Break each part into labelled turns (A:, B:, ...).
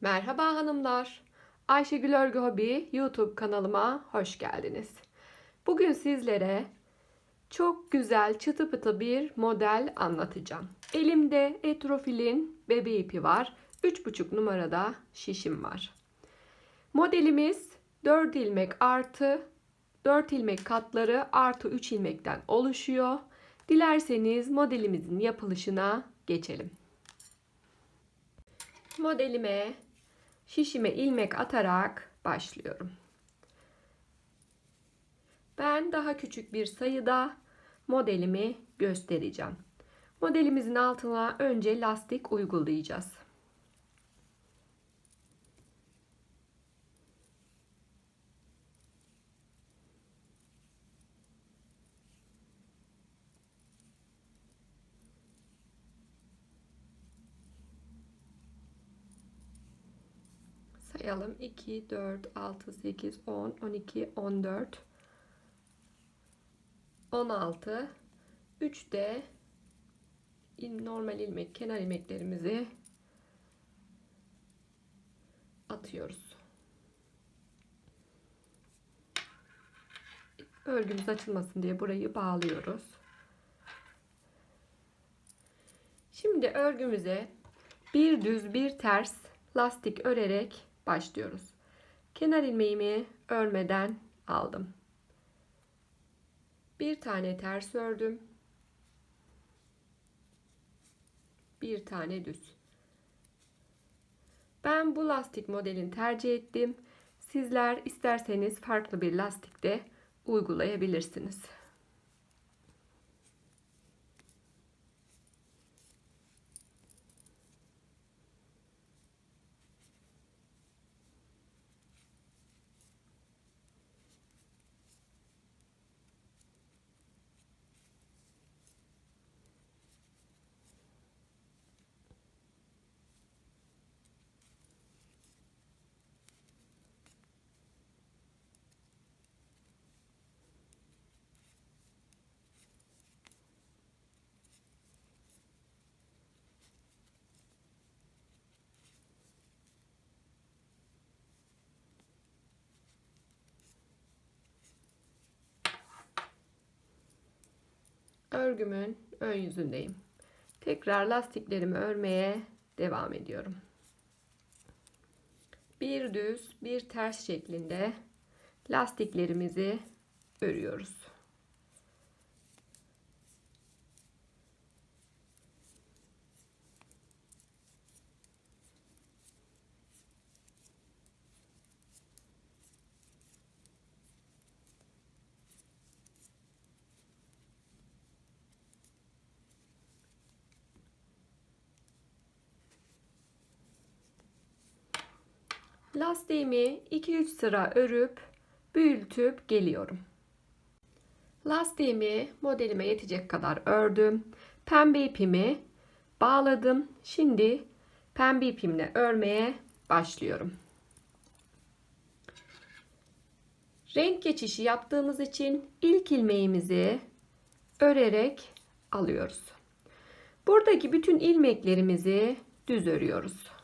A: Merhaba hanımlar. Ayşegül Örgü Hobi YouTube kanalıma hoş geldiniz. Bugün sizlere çok güzel çıtı pıtı bir model anlatacağım. Elimde Etrofil'in bebe ipi var. 3,5 numarada şişim var. Modelimiz 4 ilmek artı 4 ilmek katları artı 3 ilmekten oluşuyor. Dilerseniz modelimizin yapılışına geçelim. Modelime şişime ilmek atarak başlıyorum. Ben daha küçük bir sayıda modelimi göstereceğim. Modelimizin altına önce lastik uygulayacağız. Sayalım. 2, 4, 6, 8, 10, 12, 14, 16. 3 de normal ilmek, kenar ilmeklerimizi atıyoruz. Örgümüz açılmasın diye burayı bağlıyoruz. Şimdi örgümüze bir düz bir ters lastik örerek başlıyoruz. Kenar ilmeğimi örmeden aldım. Bir tane ters ördüm. Bir tane düz. Ben bu lastik modelini tercih ettim. Sizler isterseniz farklı bir lastikte uygulayabilirsiniz. Örgümün ön yüzündeyim. Tekrar lastiklerimi örmeye devam ediyorum. Bir düz, bir ters şeklinde lastiklerimizi örüyoruz. Lastiğimi 2-3 sıra örüp büyütüp geliyorum. Lastiğimi modelime yetecek kadar ördüm. Pembe ipimi bağladım. Şimdi pembe ipimle örmeye başlıyorum. Renk geçişi yaptığımız için ilk ilmeğimizi örerek alıyoruz. Buradaki bütün ilmeklerimizi düz örüyoruz.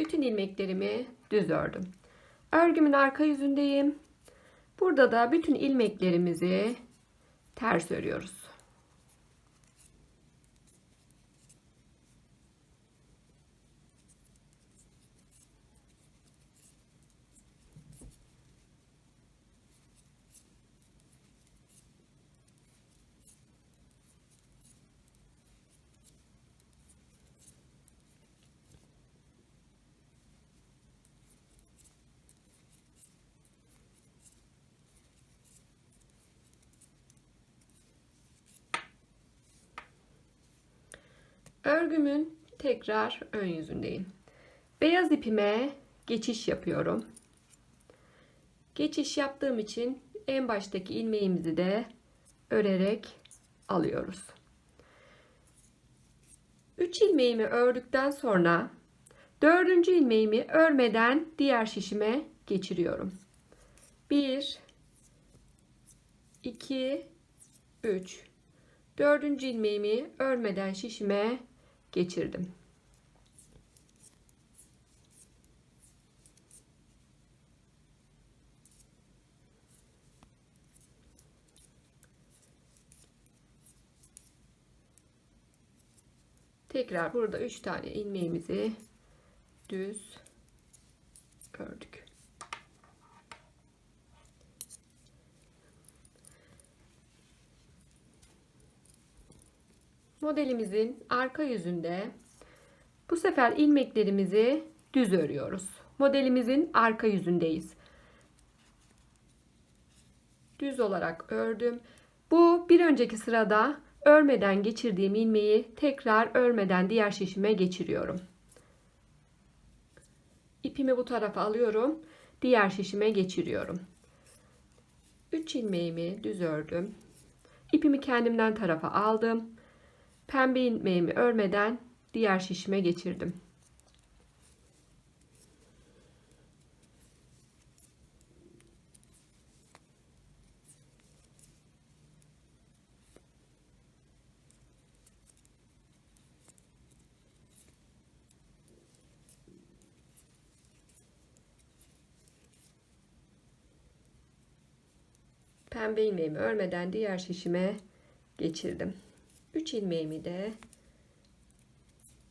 A: Bütün ilmeklerimi düz ördüm. Örgümün arka yüzündeyim. Burada da bütün ilmeklerimizi ters örüyoruz. Örgümün tekrar ön yüzündeyim. Beyaz ipime geçiş yapıyorum. Geçiş yaptığım için en baştaki ilmeğimizi de örerek alıyoruz. 3 ilmeğimi ördükten sonra dördüncü ilmeğimi örmeden diğer şişime geçiriyorum. 1 2 3 Dördüncü ilmeğimi örmeden şişime geçirdim. Tekrar burada 3 tane ilmeğimizi düz ördük. Modelimizin arka yüzünde bu sefer ilmeklerimizi düz örüyoruz. Modelimizin arka yüzündeyiz. Düz olarak ördüm. Bu bir önceki sırada örmeden geçirdiğim ilmeği tekrar örmeden diğer şişime geçiriyorum. İpimi bu tarafa alıyorum. Diğer şişime geçiriyorum. 3 ilmeğimi düz ördüm. İpimi kendimden tarafa aldım. Pembe ilmeğimi örmeden diğer şişime geçirdim. Pembe ilmeğimi örmeden diğer şişime geçirdim. 3 ilmeğimi de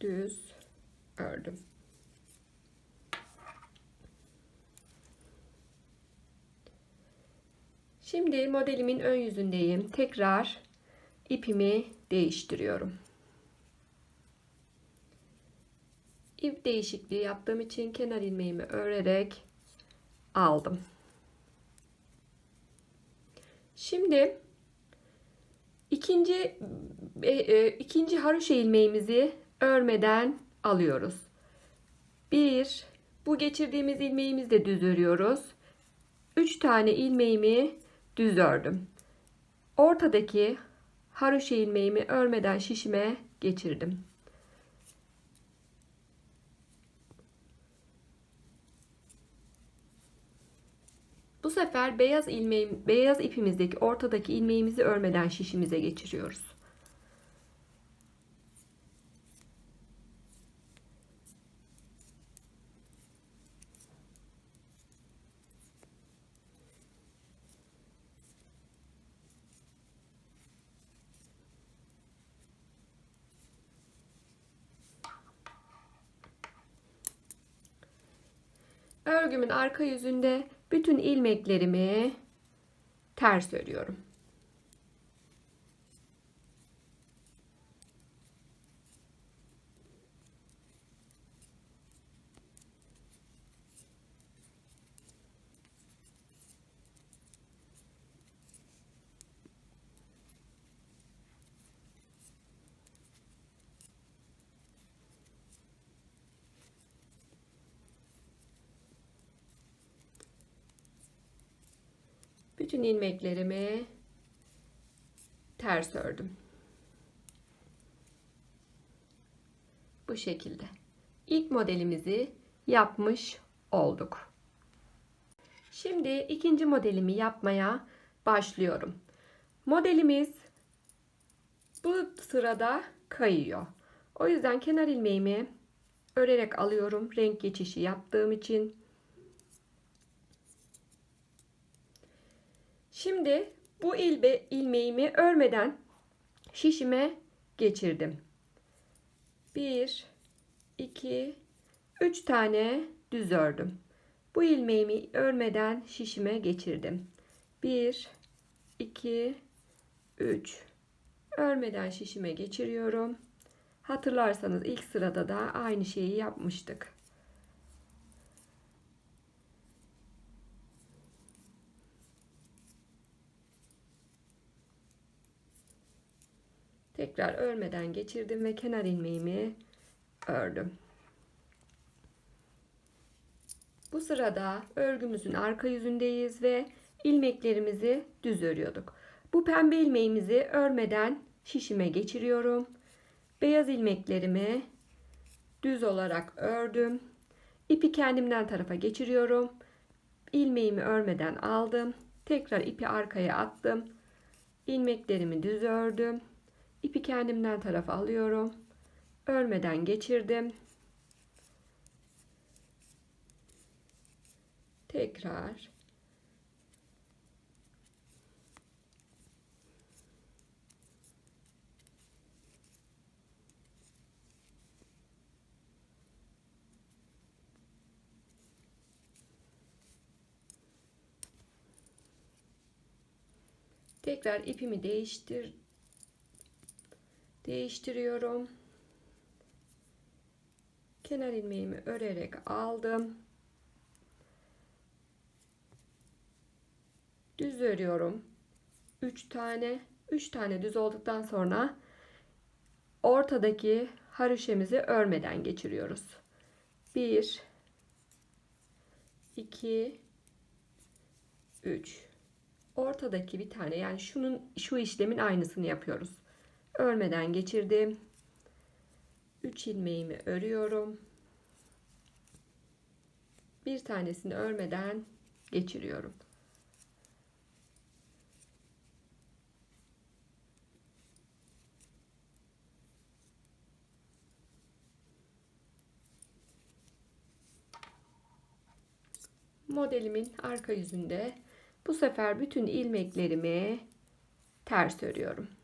A: düz ördüm. Şimdi modelimin ön yüzündeyim. Tekrar ipimi değiştiriyorum. İp değişikliği yaptığım için kenar ilmeğimi örerek aldım. Şimdi ikinci e, e, ikinci haroşa ilmeğimizi örmeden alıyoruz. Bir, bu geçirdiğimiz ilmeğimizi de düz örüyoruz. Üç tane ilmeğimi düz ördüm. Ortadaki haroşa ilmeğimi örmeden şişime geçirdim. Bu sefer beyaz ilmeğim, beyaz ipimizdeki ortadaki ilmeğimizi örmeden şişimize geçiriyoruz. Örgümün arka yüzünde bütün ilmeklerimi ters örüyorum. Bütün ilmeklerimi ters ördüm. Bu şekilde. İlk modelimizi yapmış olduk. Şimdi ikinci modelimi yapmaya başlıyorum. Modelimiz bu sırada kayıyor. O yüzden kenar ilmeğimi örerek alıyorum. Renk geçişi yaptığım için Şimdi bu ilbe, ilmeğimi örmeden şişime geçirdim. 1 2 3 tane düz ördüm. Bu ilmeğimi örmeden şişime geçirdim. 1 2 3 örmeden şişime geçiriyorum. Hatırlarsanız ilk sırada da aynı şeyi yapmıştık. Tekrar örmeden geçirdim ve kenar ilmeğimi ördüm. Bu sırada örgümüzün arka yüzündeyiz ve ilmeklerimizi düz örüyorduk. Bu pembe ilmeğimizi örmeden şişime geçiriyorum. Beyaz ilmeklerimi düz olarak ördüm. İpi kendimden tarafa geçiriyorum. İlmeğimi örmeden aldım. Tekrar ipi arkaya attım. İlmeklerimi düz ördüm. İpi kendimden tarafa alıyorum. Örmeden geçirdim. Tekrar Tekrar ipimi değiştir değiştiriyorum. Kenar ilmeğimi örerek aldım. Düz örüyorum. 3 tane 3 tane düz olduktan sonra ortadaki haroşemizi örmeden geçiriyoruz. 1 2 3 ortadaki bir tane yani şunun şu işlemin aynısını yapıyoruz. Örmeden geçirdim. 3 ilmeğimi örüyorum. Bir tanesini örmeden geçiriyorum. Modelimin arka yüzünde bu sefer bütün ilmeklerimi ters örüyorum.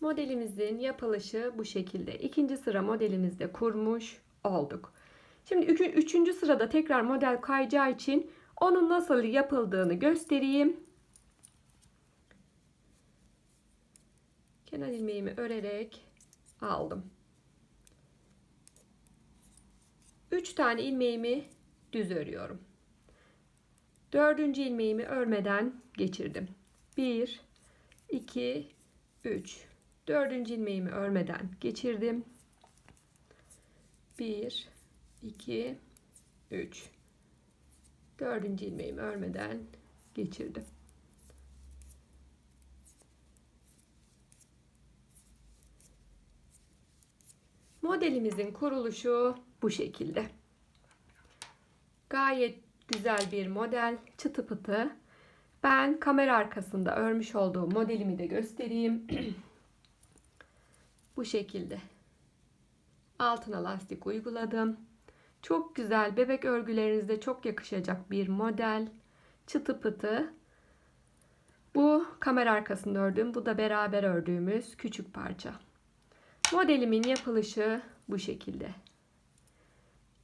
A: Modelimizin yapılışı bu şekilde. İkinci sıra modelimizde kurmuş olduk. Şimdi üçüncü sırada tekrar model kayacağı için onun nasıl yapıldığını göstereyim. Kenar ilmeğimi örerek aldım. 3 tane ilmeğimi düz örüyorum. Dördüncü ilmeğimi örmeden geçirdim. 1 2 3 Dördüncü ilmeğimi örmeden geçirdim. 1 2 3 Dördüncü ilmeğimi örmeden geçirdim. Modelimizin kuruluşu bu şekilde. Gayet güzel bir model. Çıtı pıtı. Ben kamera arkasında örmüş olduğum modelimi de göstereyim. Bu şekilde. Altına lastik uyguladım. Çok güzel bebek örgülerinizde çok yakışacak bir model. Çıtı pıtı. Bu kamera arkasında ördüğüm, bu da beraber ördüğümüz küçük parça. Modelimin yapılışı bu şekilde.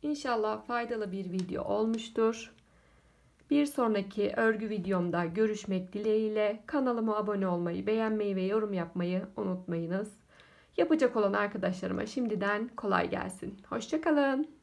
A: İnşallah faydalı bir video olmuştur. Bir sonraki örgü videomda görüşmek dileğiyle kanalıma abone olmayı, beğenmeyi ve yorum yapmayı unutmayınız. Yapacak olan arkadaşlarıma şimdiden kolay gelsin. Hoşçakalın.